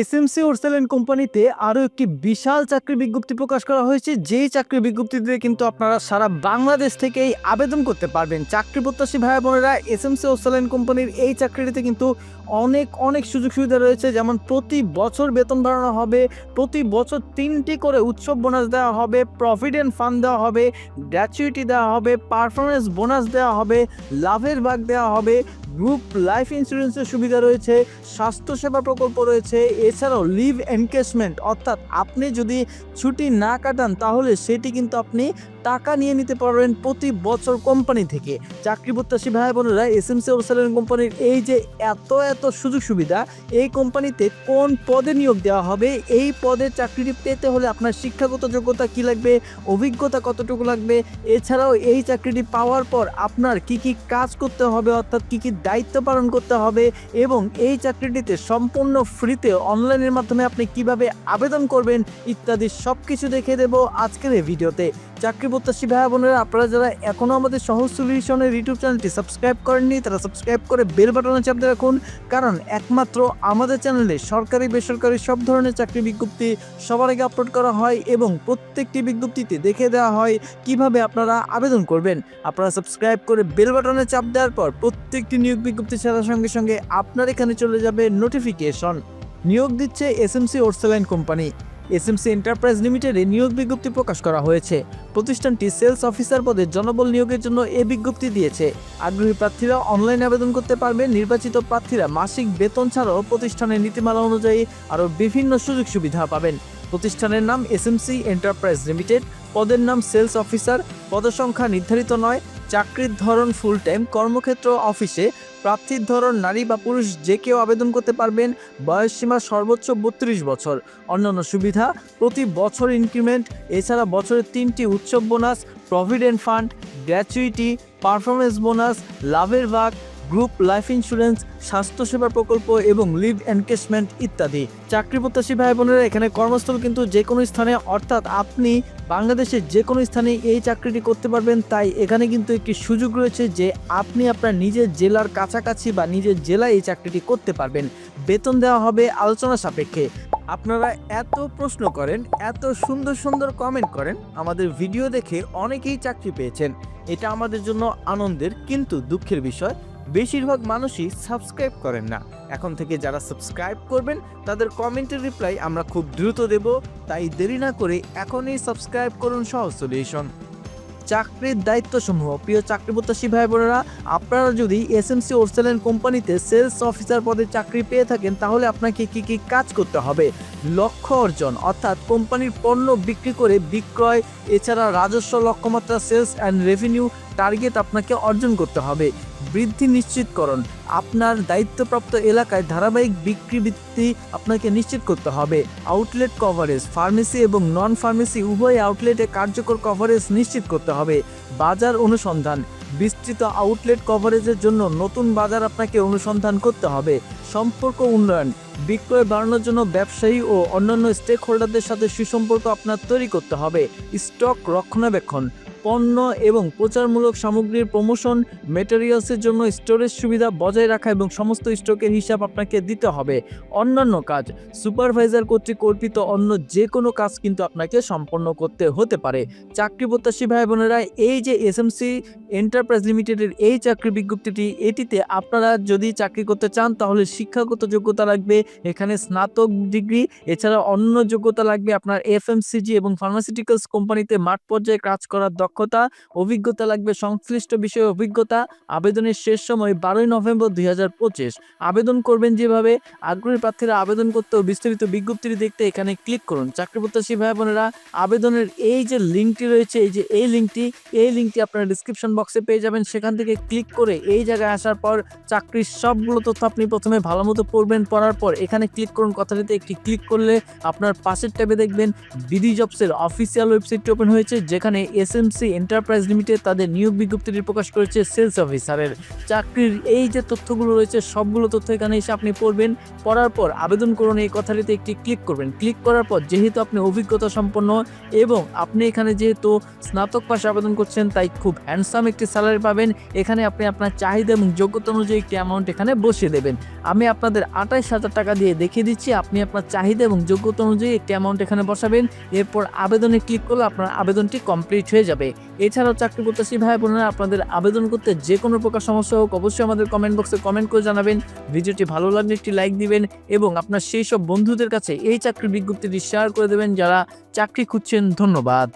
SMC ওরসেলেন কোম্পানিতে আরও একটি বিশাল চাকরি বিজ্ঞপ্তি প্রকাশ করা হয়েছে। যেই চাকরি বিজ্ঞপ্তিতে কিন্তু আপনারা সারা বাংলাদেশ থেকেই আবেদন করতে পারবেন। চাকরি প্রত্যাশী ভাই বোনেরা, এসএমসি ওরসেলেন কোম্পানির এই চাকরিটিতে কিন্তু অনেক অনেক সুযোগ সুবিধা রয়েছে। যেমন প্রতি বছর বেতন বাড়ানো হবে, প্রতি বছর তিনটি করে উৎসব বোনাস দেওয়া হবে প্রভিডেন্ট ফান্ড দেওয়া হবে গ্র্যাচুইটি দেওয়া হবে পারফরমেন্স বোনাস দেওয়া হবে, লাভের ভাগ দেওয়া হবে গ্রুপ লাইফ ইন্স্যুরেন্সের সুবিধা রয়েছে, স্বাস্থ্যসেবা প্রকল্প রয়েছে এছাড়াও লিভ এনকেসমেন্ট অর্থাৎ আপনি যদি ছুটি না কাটান, তাহলে সেটি কিন্তু আপনি টাকা নিয়ে নিতে পারবেন প্রতি বছর কোম্পানি থেকে। চাকরি প্রত্যাশী ভাই বোনেরা এস এম সি কোম্পানির এই যে এত এত সুযোগ সুবিধা, এই কোম্পানিতে কোন পদে নিয়োগ দেওয়া হবে, এই পদে চাকরিটি পেতে হলে আপনার শিক্ষাগত যোগ্যতা কি লাগবে, অভিজ্ঞতা কতটুকু লাগবে, এছাড়াও এই চাকরিটি পাওয়ার পর আপনার কি কি কাজ করতে হবে, অর্থাৎ কি কি দায়িত্ব পালন করতে হবে, এবং এই চাকরিটিতে সম্পূর্ণ ফ্রিতে অনলাইনের মাধ্যমে আপনি কীভাবে আবেদন করবেন ইত্যাদি সব কিছু দেখে দেবো আজকের এই ভিডিওতে। চাকরি প্রত্যাশী ভাই বোনেরা, আপনারা যারা এখনও আমাদের সহজ সলিউশনের ইউটিউব চ্যানেলটি সাবস্ক্রাইব করেননি, তারা সাবস্ক্রাইব করে বেল বাটনে চাপতে রাখুন। কারণ একমাত্র আমাদের চ্যানেলে সরকারি, বেসরকারি সব ধরনের চাকরি বিজ্ঞপ্তি সবার আগে আপলোড করা হয় এবং প্রত্যেকটি বিজ্ঞপ্তিতে দেখে দেওয়া হয় কীভাবে আপনারা আবেদন করবেন। আপনারা সাবস্ক্রাইব করে বেল বাটনে চাপ দেওয়ার পর প্রত্যেকটি নিয়োগ বিজ্ঞপ্তি ছাড়ার সঙ্গে সঙ্গে আপনার এখানে চলে যাবে নোটিফিকেশন। নিয়োগ দিচ্ছে SMC ORSaline company SMC enterprise লিমিটেডে নিয়োগ বিজ্ঞপ্তি প্রকাশ করা হয়েছে। প্রতিষ্ঠানটি সেলস অফিসার পদে জনবল নিয়োগের জন্য এ বিজ্ঞপ্তি দিয়েছে। আগ্রহী প্রার্থীরা অনলাইন আবেদন করতে পারবেন নির্বাচিত প্রার্থীরা মাসিক বেতন ছাড়াও প্রতিষ্ঠানের নীতিমালা অনুযায়ী আরও বিভিন্ন সুযোগ সুবিধা পাবেন। প্রতিষ্ঠানের নাম এসএমসি এন্টারপ্রাইজ লিমিটেড পদের নাম সেলস অফিসার পদসংখ্যা নির্ধারিত নয় চাকরির ধরন ফুল টাইম কর্মক্ষেত্র অফিসে প্রার্থীর ধরন, নারী বা পুরুষ যে কেউ আবেদন করতে পারবেন বয়সসীমা সর্বোচ্চ বত্রিশ বছর। অন্যান্য সুবিধা, প্রতি বছর ইনক্রিমেন্ট এছাড়া বছরের তিনটি উৎসব bonus provident fund gratuity performance bonus লাভের ভাগ গ্রুপ লাইফ ইন্স্যুরেন্স, স্বাস্থ্যসেবা প্রকল্প এবং লিভ এনকেজমেন্ট ইত্যাদি। চাকরি প্রত্যাশী ভাই বোনেরা এখানে কর্মস্থল কিন্তু যে কোনো স্থানে, অর্থাৎ আপনি বাংলাদেশের যে কোনো স্থানে এই চাকরিটি করতে পারবেন। তাই এখানে কিন্তু একটি সুযোগ রয়েছে যে আপনি আপনার নিজের জেলার কাছাকাছি বা নিজের জেলায় এই চাকরিটি করতে পারবেন। বেতন দেওয়া হবে আলোচনা সাপেক্ষে। আপনারা এত প্রশ্ন করেন, এত সুন্দর সুন্দর কমেন্ট করেন, আমাদের ভিডিও দেখে অনেকেই চাকরি পেয়েছেন। এটা আমাদের জন্য আনন্দের, কিন্তু দুঃখের বিষয় বেশিরভাগ মানুষই সাবস্ক্রাইব করেন না। এখন থেকে যারা সাবস্ক্রাইব করবেন, তাদের কমেন্টের রিপ্লাই আমরা খুব দ্রুত দেব। তাই দেরি না করে এখনই সাবস্ক্রাইব করুন সহজ সলিউশন চাকরির দায়িত্বসমূহ। প্রিয় চাকরি প্রত্যাশী ভাই বোনেরা, আপনারা যদি এসএমসি ওরসেলেন কোম্পানিতে সেলস অফিসার পদে চাকরি পেয়ে থাকেন, তাহলে আপনাকে কি কি কাজ করতে হবে? লক্ষ্য অর্জন, অর্থাৎ কোম্পানির পণ্য বিক্রি করে বিক্রয়, এছাড়া রাজস্ব, লক্ষ্যমাত্রা সেলস অ্যান্ড রেভিনিউ টার্গেট আপনাকে অর্জন করতে হবে। বৃদ্ধি নিশ্চিতকরণ। আপনার দায়িত্বপ্রাপ্ত এলাকায় ধারাবাহিক বিক্রি বৃদ্ধি আপনাকে নিশ্চিত করতে হবে। আউটলেট কভারেজ ফার্মেসি এবং নন ফার্মেসি উভয় আউটলেটে কার্যকর কভারেজ নিশ্চিত করতে হবে। বাজার অনুসন্ধান, বিস্তৃত আউটলেট কভারেজের জন্য নতুন বাজার আপনাকে অনুসন্ধান করতে হবে। সম্পর্ক উন্নয়ন, বিক্রয় বাড়ানোর জন্য ব্যবসায়ী ও অন্যান্য স্টেক হোল্ডারদের সাথে সুসম্পর্ক আপনার তৈরি করতে হবে। স্টক রক্ষণাবেক্ষণ পণ্য এবং প্রচারমূলক সামগ্রীর প্রমোশন মেটেরিয়ালসের জন্য স্টোরেজ সুবিধা বজায় রাখা এবং সমস্ত স্টকের হিসাব আপনাকে দিতে হবে। অন্যান্য কাজ সুপারভাইজার কর্তৃক অর্পিত অন্য যে কোনো কাজ কিন্তু আপনাকে সম্পন্ন করতে হতে পারে। চাকরি প্রত্যাশী ভাই বোনেরা, এই যে এসএমসি এন্টারপ্রাইজ লিমিটেডের এই চাকরি বিজ্ঞপ্তিটি, এটিতে আপনারা যদি চাকরি করতে চান, তাহলে শিক্ষাগত যোগ্যতা লাগবে, এখানে স্নাতক ডিগ্রি, এছাড়া অন্য যোগ্যতা লাগবে আপনার এফএমসিজি এবং ফার্মাসিউটিক্যালস কোম্পানিতে মাঠ পর্যায়ে কাজ করার দক্ষতা, অভিজ্ঞতা লাগবে সংশ্লিষ্ট বিষয়ে অভিজ্ঞতা। আবেদনের শেষ সময় বারোই নভেম্বর দু হাজার পঁচিশ। আবেদন করবেন যেভাবে। আগ্রহী প্রার্থীরা আবেদন করতে বিস্তারিত বিজ্ঞপ্তিটি দেখতে এখানে ক্লিক করুন। চাকরি প্রত্যাশী ভাই বোনেরা আবেদনের এই যে লিঙ্কটি রয়েছে, এই যে এই লিঙ্কটি এই লিঙ্কটি আপনারা ডিসক্রিপশন বক্সে পেয়ে যাবেন। সেখান থেকে ক্লিক করে এই জায়গায় আসার পর চাকরির সবগুলো তথ্য আপনি প্রথমে ভালো মতো পড়বেন। পড়ার পর এখানে ক্লিক করুন। কথাটিতে একটি ক্লিক করলে আপনার পাশের ট্যাবে দেখবেন, বিডি জবসের অফিসিয়াল ওয়েবসাইটটি ওপেন হয়েছে, যেখানে এসএমসি এসএমসি এন্টারপ্রাইজ লিমিটেড তাদের নিয়োগ বিজ্ঞপ্তিটি প্রকাশ করেছে সেলস অফিসারের। চাকরির এই যে তথ্যগুলো রয়েছে, সবগুলো তথ্য এখানে এসে আপনি পড়বেন। পড়ার পর আবেদন করুন, এই কথাটিতে একটি ক্লিক করবেন। ক্লিক করার পর যেহেতু আপনি অভিজ্ঞতা সম্পন্ন এবং আপনি এখানে যেহেতু স্নাতক পাশে আবেদন করছেন, তাই খুব হ্যান্ডসাম একটি স্যালারি পাবেন। এখানে আপনি আপনার চাহিদা এবং যোগ্যতা অনুযায়ী একটি অ্যামাউন্ট এখানে বসিয়ে দেবেন। আমি আপনাদের আঠাইশ হাজার টাকা দিয়ে দেখিয়ে দিচ্ছি, আপনি আপনার চাহিদা এবং যোগ্যতা অনুযায়ী একটি অ্যামাউন্ট এখানে বসাবেন। এরপর আবেদনে ক্লিক করলে আপনার আবেদনটি কমপ্লিট হয়ে যাবে। এছাড়াও চাকরি প্রত্যাশী ভাই বোনেরা, আপনাদের আবেদন করতে যে কোনো প্রকার সমস্যা হোক, অবশ্যই আমাদের কমেন্ট বক্সে কমেন্ট করে জানাবেন। ভিডিওটি ভালো লাগলে একটি লাইক দিবেন এবং আপনার সেই সব বন্ধুদের কাছে এই চাকরির বিজ্ঞপ্তিটি শেয়ার করে দেবেন, যারা চাকরি খুঁজছেন। ধন্যবাদ।